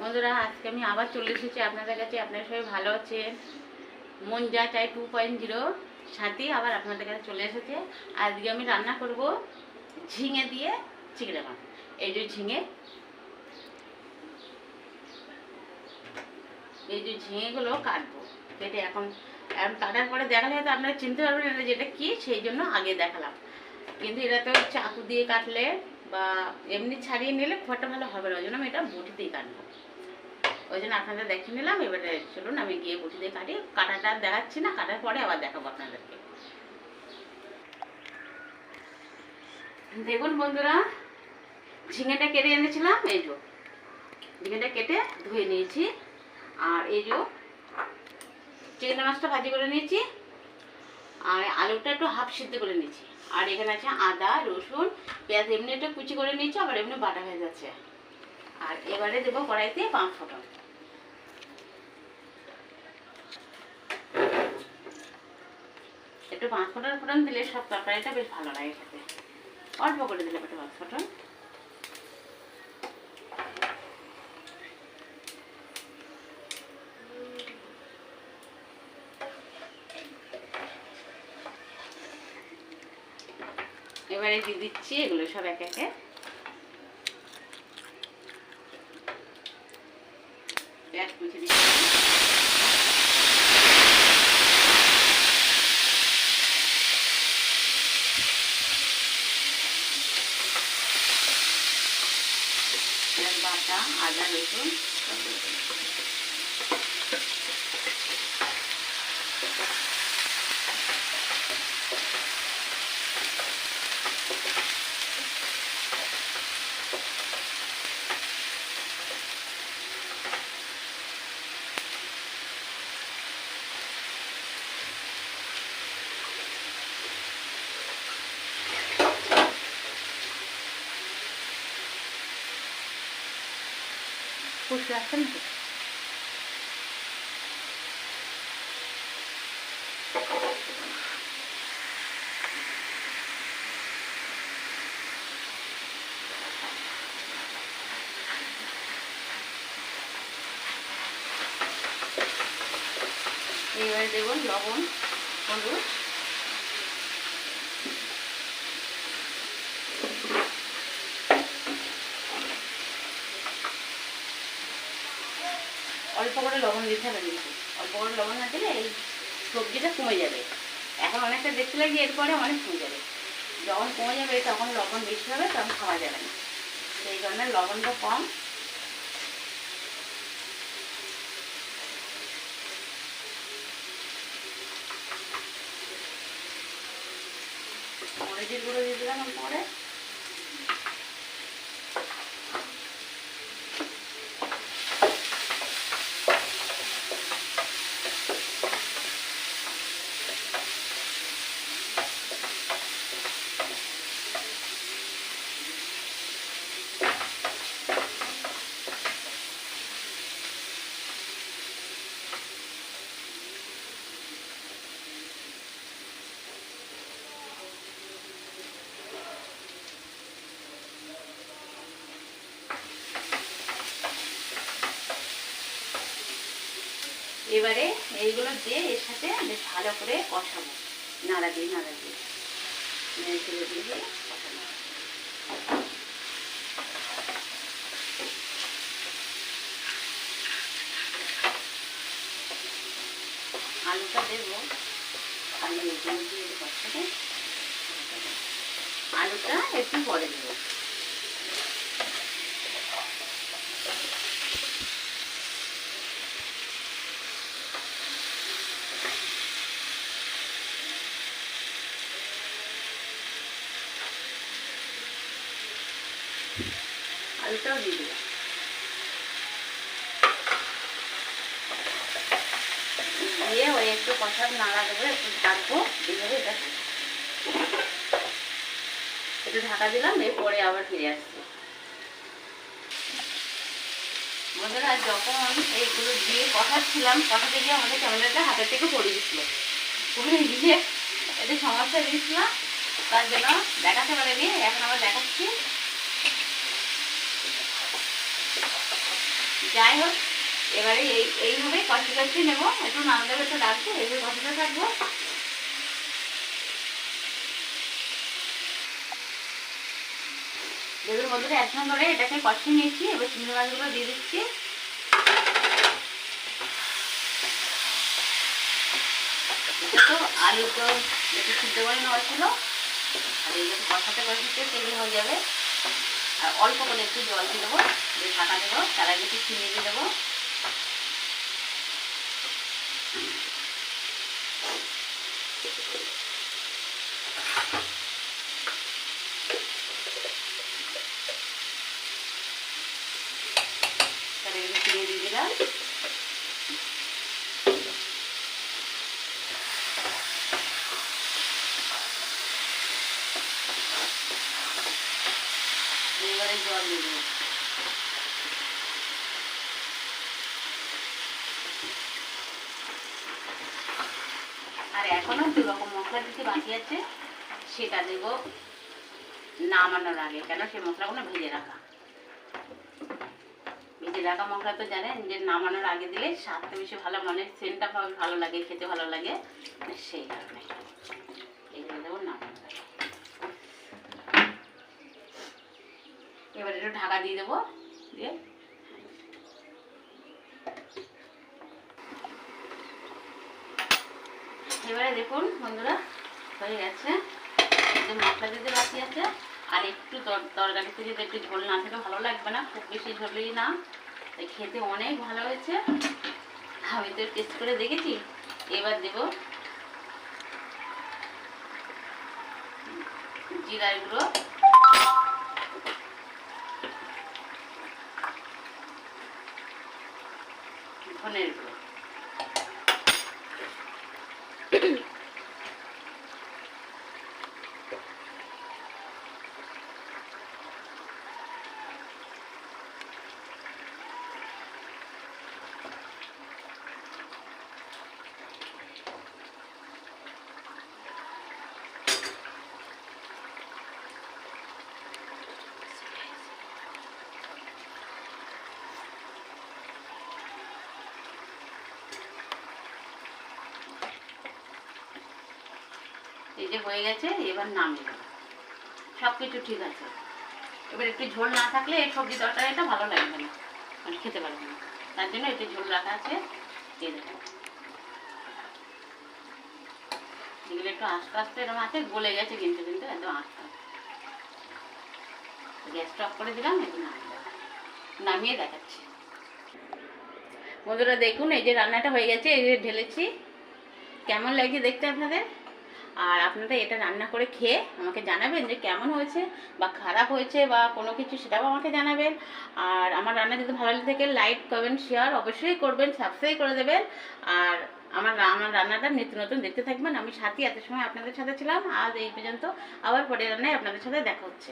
বন্ধুরা, আজকে আমি আবার চলে এসেছি আপনাদের কাছে। আপনারা সবাই ভালো আছেন? মন যা চাই টু পয়েন্ট জিরো সাথে আবার আপনাদের কাছে চলে এসেছে। আজকে আমি রান্না করব ঝিঙে দিয়ে চিংড়ি মাছ। এই যে ঝিঙে। এই যে ঝিঙেগুলো কাটবো। কেটে এখন এখন কাটার পরে দেখালে হয়তো আপনারা চিনতে পারবেন এটা কী, সেই জন্য আগে দেখালাম। কিন্তু এটা তো চাকু দিয়ে কাটলে বা এমনি ছাড়িয়ে নিলে একটা ভালো হবে না। ওই জন্য আমি এটা বটি দিয়ে কাটবো। ওই জন্য আপনাদের দেখিয়ে নিলাম। এবারে চলুন, আমি গিয়ে বটি দিয়ে কাটি। কাটাটা দেখাচ্ছি না, কাটার পরে আবার দেখাবো আপনাদেরকে। দেখুন বন্ধুরা, ঝিঙেটা কেটে এনেছিলাম, এই যে। ঝিঙেটা কেটে ধুয়ে নিয়েছি। আর এই যে চিংড়ি মাছটা ভাজি করে নিয়েছি। আর আলুটা একটু হাফ সিদ্ধ করে নিয়েছি। আর এখানে আছে আদা, রসুন, পেঁয়াজ, এমনি একটু কুচি করে নিয়েছি, আবার এমনি বাটা হয়ে যাচ্ছে। আর এবারে দেবো কড়াইতে পাঁচ ফোটন একটু পাঁচ ফোটন ফোটন দিলে সব তরকারিটা বেশ ভালো লাগে খেতে। অল্প করে দিলে একটু পাঁচ ফোটন এবারে দিয়ে দিচ্ছি এগুলো সব এক একে পেঁয়াজ কুচি দিচ্ছি পেঁয়াজ বাটা আদা রসুন সব দিয়ে দিচ্ছি। বুঝতে পারছেন তো এবারে দেবো লবণ হলুদ। অল্প করে লবণ দিতে হবে কিন্তু অল্প করে লবণ না দিলে এই সবজিটা কমে যাবে। এখন অনেকটা দেখতে লাগে এরপরে অনেক কমে যাবে। যখন কমে যাবে, তখন লবণ বেশি হবে, তখন খাওয়া যাবে না। সেই জন্য লবণটা কম। মরিচের গুঁড়ো দিয়ে দিলাম অল্প এবারে এইগুলো দিয়ে এর সাথে বেশ ভালো করে কষাবো। নাড়া দিয়ে নাড়া দিয়ে। আলুটা দেবো। আলু দিয়ে আলুটা একটু পরে দেবো। আলুটাও দিয়ে দিলাম। বন্ধুরা যখন এইগুলো দিয়ে আমাদের ক্যামেরাটা হাতের থেকে পড়ে গেছিল পড়ে গিয়ে এতে সমস্যা দিয়েছিলাম তার জন্য দেখাতে পারেনি, এখন আবার দেখাচ্ছি। যাই হোক এবারে এই এইভাবে কষি কষি নেব। একটু নাড়া একটু রাখব এইভাবে কষিতে থাকব। দেখুন বন্ধুরা একদম ধরে এটাকে কষিয়ে নিয়েছি, এবার চিংড়ি মাছগুলো দিয়ে দিচ্ছি। আলু তো একটু সিদ্ধ করে নেওয়া ছিল, আর এই যখন কষাতে কষাতে তেল হয়ে যাবে। আর অল্প করে একটু জল দিয়ে দেবো, দিয়ে ঢাকা দেবো, তার আগে একটু চিনি দিয়ে দেবো তাহলে একটু চিনি দিয়ে দিলাম দিয়ে আর এখনও দু রকম মশলা দিতে বাকি আছে, সেটা দেব নামানোর আগে, কেন সেই মশলাগুলো ভেজে রাখা। ভেজে রাখা মশলা তো জানেন, যে নামানোর আগে দিলে স্বাদটা বেশি ভালো মানে সেন্টটা ভালো লাগে, খেতে ভালো লাগে, সেই কারণে। এগুলো দেবো নামানোর একটু ঢাকা দিয়ে দেবো, দিয়ে। এবারে দেখুন বন্ধুরা, হয়ে গেছে। মশলা দিতে বাকি আছে, আর একটু তর- তরকারিতে যদি একটু ঝোল না থাকে, ভালো লাগবে না, খুব বেশি ঝোলই না। তাই খেতে অনেক ভালো হয়েছে। আমি তো টেস্ট করে দেখেছি। এবার দেব জিরার গুঁড়ো। ধনের গুঁড়ো এই হয়ে গেছে, এবার নামিয়ে দেবো সব কিছু ঠিক আছে। এবার একটু ঝোল না থাকলে এই সবজি তরকারিটা ভালো লাগবে না মানে খেতে পারবে না। তার জন্য একটু ঝোল রাখা আছে এগুলো একটু আস্তে আস্তে এরকম আছে, গলে গেছে কিন্তু কিন্তু একদম আস্তে আস্তে। গ্যাসটা অফ করে দিলাম একটু নামিয়ে নামিয়ে দেখাচ্ছি। বন্ধুরা দেখুন, এই যে রান্নাটা হয়ে গেছে, এই যে ঢেলেছি। কেমন লাগছে দেখতে আপনাদের? আর আপনারা এটা রান্না করে খেয়ে আমাকে জানাবেন যে কেমন হয়েছে বা খারাপ হয়েছে বা কোনো কিছু সেটাও আমাকে জানাবেন। আর আমার রান্না যদি ভালো থাকে লাইক কমেন্ট শেয়ার অবশ্যই করবেন সাবস্ক্রাইব করে দেবেন। আর আমার আমার রান্নাটা নিত্য নতুন দেখতে থাকবেন। আমি সাথী, এত সময় আপনাদের সাথে ছিলাম। আজ এই পর্যন্ত আবার পরে রান্নায় আপনাদের সাথে দেখা হচ্ছে।